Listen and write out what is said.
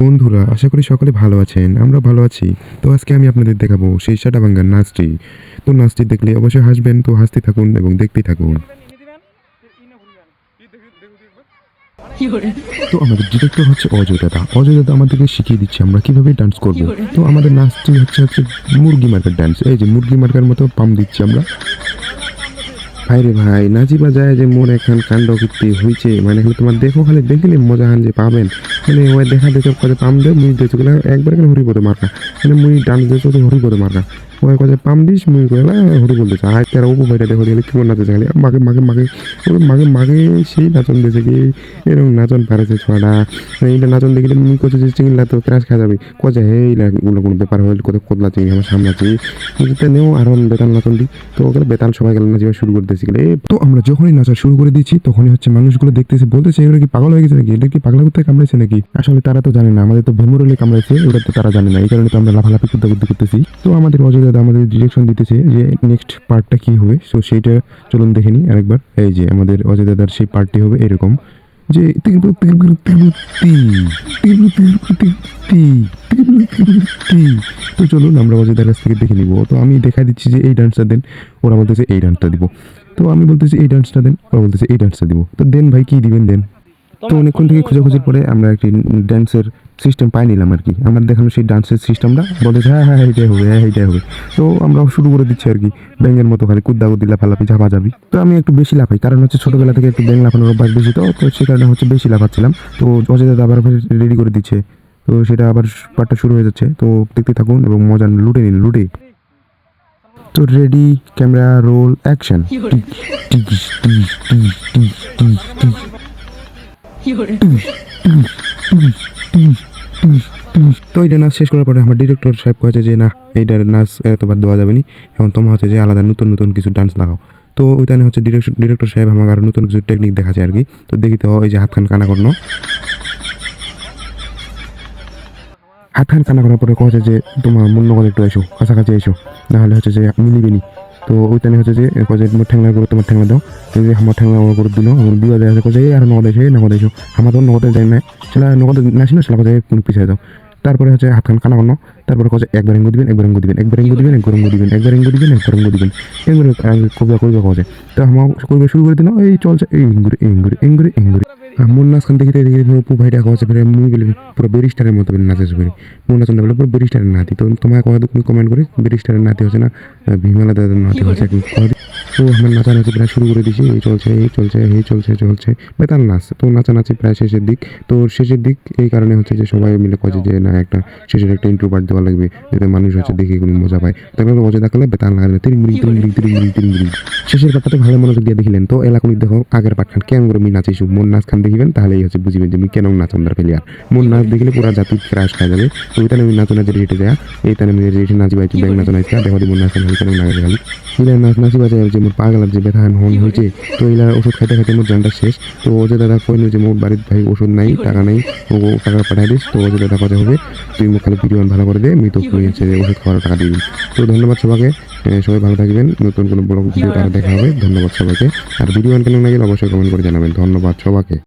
বন্ধুরা আশা করি সকলে ভালো আছেন আমরা ভালো আছি। তো আজকে আমি আপনাদের দেখাবো সেই সাটা ভাঙ্গার নাচটি। তো নাচটি দেখলে অবশ্যই হাসবেন তো হাসতে থাকুন এবং দেখতে থাকুন। তো আমাদের ডিরেক্টর হচ্ছে অজয় দাদা। অজয় দাদা আমাদেরকে শিখিয়ে দিচ্ছে আমরা কীভাবে ডান্স করব। তো আমাদের নাচটি হচ্ছে হচ্ছে মুরগি মার্কার ডান্স এই যে মুরগি মার্কার মতো পাম দিচ্ছি আমরা। ভাই রে ভাই নাচিবা যায় যে মোর এখান কাণ্ড কীর্তি হয়েছে মানে এখানে তোমার দেখো, খালি দেখলে মজা হান যে পাবেন। মানে ওই দেখা দেখে কাজে পাম দে, মুই দেখছ একবার এখানে হরি পদে মার্কা মানে মুই ডান্স দেখছ তো হরি পদে মার্কা ওই পাম দিস, মুই হরি মাগে মাগে সেই নাচন কি এরকম নাচন পারেছে এইটা নাচন দেখলে মুই যে চিংলা তো খা যাবে। হে ব্যাপার চিংড়ি, আমার বুঝতে নেও, আর বেতাল নাচন তো ওগুলো বেতাল সবাই গেলে নাচিবা শুরু করে দিয়েছি গেলে। তো আমরা যখনই নাচা শুরু করে দিচ্ছি তখনই হচ্ছে মানুষগুলো দেখতেছে, বলতেছে, এগুলো কি পাগল হয়ে গেছে নাকি? এটা কি পাগলা কুত্তায় কামড়াইছে নাকি? আসলে তারা তো জানে না, আমাদের তো ভেমুরলে কামড়াইছে, ওটা তো তারা জানে না, এই কারণে তো আমরা লাফালাফি কুদ্দা করতেছি। তো আমাদের অজয় দাদা আমাদের ডিরেকশন দিতেছে যে নেক্সট পার্টটা কি হবে সো সেইটা চলুন দেখে নিই আরেকবার এই যে আমাদের অজয় দাদার সেই পার্টটি হবে এরকম যে তো চলুন আমরা অজয়দার কাছ থেকে দেখে নিব তো আমি দেখা দিচ্ছি যে এই ডান্সটা দেন ওরা বলতেছে এই ডান্সটা দিব তো আমি বলতেছি এই ডান্সটা দেন ওরা বলতেছে এই ডান্সটা দিব তো দেন ভাই কি দিবেন দেন তো অনেকক্ষণ থেকে খোঁজাখুঁজির পরে আমরা একটি ড্যান্সের সিস্টেম পাই নিলাম আর কি। আমার দেখানো সেই ডান্সের সিস্টেমটা বলতেছে হ্যাঁ হ্যাঁ এইটাই হবে হ্যাঁ এইটাই হবে। তো আমরা শুরু করে দিচ্ছি আর কি ব্যাঙের মতো খালি কুদ্দা কুদ্দি লাফালাফি ঝাপা যাবি তো আমি একটু বেশি লাফাই কারণ হচ্ছে ছোটোবেলা থেকে একটু ব্যাং লাফানোর অভ্যাস বেশি তো তো সে কারণে হচ্ছে বেশি লাফাচ্ছিলাম। তো অজয় দাদা আবার রেডি করে দিচ্ছে। তো সেটা আবার পার্টটা শুরু হয়ে যাচ্ছে। তো দেখতে থাকুন এবং মজা লুটে নিন লুটে। তো রেডি ক্যামেরা রোল অ্যাকশন তো এইটা নাচ শেষ করার পরে আমার ডিরেক্টর সাহেব কয়েছে যে, না এইটার নাচ এতবার দেওয়া যাবে না। এখন তোমার হচ্ছে যে আলাদা নতুন নতুন কিছু ডান্স লাগাও। তো ওইখানে হচ্ছে ডিরেক্টর ডিরেক্টর সাহেব আমাকে আরও নতুন কিছু টেকনিক দেখাচ্ছে আর কি। তো দেখি তো ওই যে হাতখান কানা করনো হাতখান কানা করার পরে কয়েছে যে, তোমার মূল্য করে একটু এসো, কাছাকাছি এসো। নাহলে হচ্ছে যে মিলিবে নি। তো ওইখানে হচ্ছে যে যে, তোমার ঠেংলা করে তোমার ঠেংলা দাও। তো যে আমার ঠেংলা আমার করে দিল, আমার দেওয়া কয়ে যে আর নগদ এসে নগদ এসো। আমার তো নগদে যাই না সেটা নগদ নাসি না সেটা কোন পিছিয়ে দাও। তারপরে হচ্ছে হাতখান কানা বানো তারপরে কছে একবার এঙ্গু দিবেন, একবার এঙ্গু দিবেন, একবার এঙ্গু দিবেন, একবার এঙ্গু দিবেন, একবার এঙ্গু দিবেন, একবার এঙ্গু দিবেন। এঙ্গুরে কবিয়া কবিয়া কছে তো আমার কবিয়া শুরু করে দিল, এই চলছে এই এঙ্গুরে এঙ্গুরে এঙ্গুরে এঙ্গুরে। মন নাচ খান দেখিতে দেখি অপু ভাইটা কছে ফেরে মুই গেলে পুরো বেরিস্টারের মতো নাচে বলে মন নাচন বলে পুরো বেরিস্টারের নাতি। তো তোমার কথা তুমি কমেন্ট করে বেরিস্টারের নাতি হচ্ছে না ভীমালা দাদার নাতি হচ্ছে এখন তো আমার নাচানাচি প্রায় শুরু করে দিয়েছি এই চলছে এই চলছে এই চলছে চলছে। বেতাল নাচ তো নাচানাচি প্রায় শেষের দিক। তো শেষের দিক এই কারণে হচ্ছে যে সবাই মিলে কছে যে না একটা শেষের একটা ইন্ট্রো পার্ট দেওয়া লাগবে যাতে মানুষ হচ্ছে দেখে কোনো মজা পায়। তারপরে মজা দেখালে বেতাল লাগালে তিরিং মিরিং তিরিং মিরিং তিরিং মিরিং তিরিং মিরিং শেষের পার্টটাতে ভালো মনোযোগ দিয়ে দেখিলেন তো এলাকা দেখো আগের পার্ট খান কেন করে মি নাচিছু মন নাচ খান দেখিবেন তাহলেই হচ্ছে বুঝিবেন যে আমি কেন নাচন্দার প্লেয়ার মন নাচ দেখলে পুরা জাতি ক্রাশ খাই যাবে। তো ওইখানে আমি নাচনা যে রেটে যায় এইখানে আমি রেটে নাচি বাইছি ব্যাং নাচনা দেখো মন নাচ কেন নাচে খালি ইলা নাচ নাচি বাজে যে মোর পাগলার যে ব্যথা হন হয়েছে তো ইলা ওষুধ খাইতে খাইতে মোর জানটা শেষ। তো ও যে দাদা কইলো যে মোর বাড়ির ভাই ওষুধ নাই টাকা নাই ও টাকা পাঠাই দিস তো ও যে দাদা কথা হবে তুই মোক খালি ভিডিও ভালো করে দে আমি তো যে ওষুধ খাওয়ার টাকা দিবি। তো ধন্যবাদ সবাইকে সবাই ভালো থাকবেন নতুন কোনো ব্লগ ভিডিও তারা দেখা হবে ধন্যবাদ সবাইকে। আর ভিডিও কেমন লাগলে অবশ্যই কমেন্ট করে জানাবেন ধন্যবাদ সবাইকে।